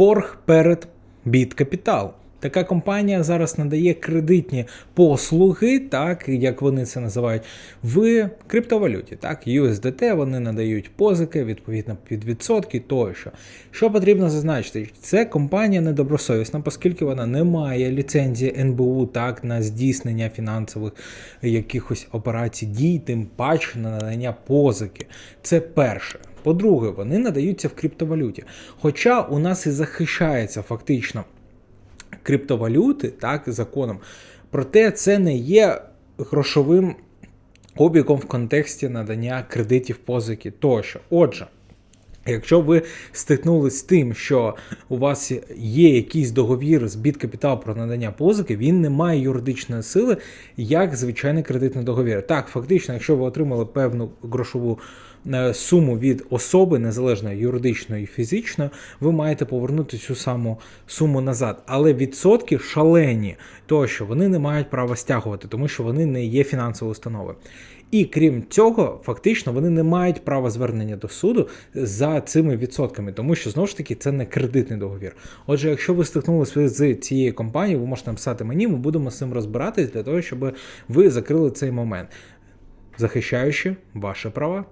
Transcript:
борг перед біткапітал. Така компанія зараз надає кредитні послуги, так як вони це називають, в криптовалюті. Так, USDT вони надають позики відповідно під відсотки тощо. Що потрібно зазначити, це компанія недобросовісна, оскільки вона не має ліцензії НБУ так на здійснення фінансових якихось операцій дій, тим паче на надання позики. Це перше. По-друге, вони надаються в криптовалюті. Хоча у нас і захищається фактично криптовалюти, так, законом, проте це не є грошовим обігом в контексті надання кредитів, позики тощо. Отже. Якщо ви стикнулись з тим, що у вас є якийсь договір з біткапітал про надання позики, він не має юридичної сили, як звичайний кредитний договір. Так, фактично, якщо ви отримали певну грошову суму від особи, незалежно юридичної і фізичної, ви маєте повернути цю саму суму назад. Але відсотки шалені, того що вони не мають права стягувати, тому що вони не є фінансовою установою. І крім цього, фактично вони не мають права звернення до суду за цими відсотками, тому що знову ж таки це не кредитний договір. Отже, якщо ви стикнулися з цією компанією, ви можете написати мені, ми будемо з цим розбиратись для того, щоб ви закрили цей момент, захищаючи ваші права.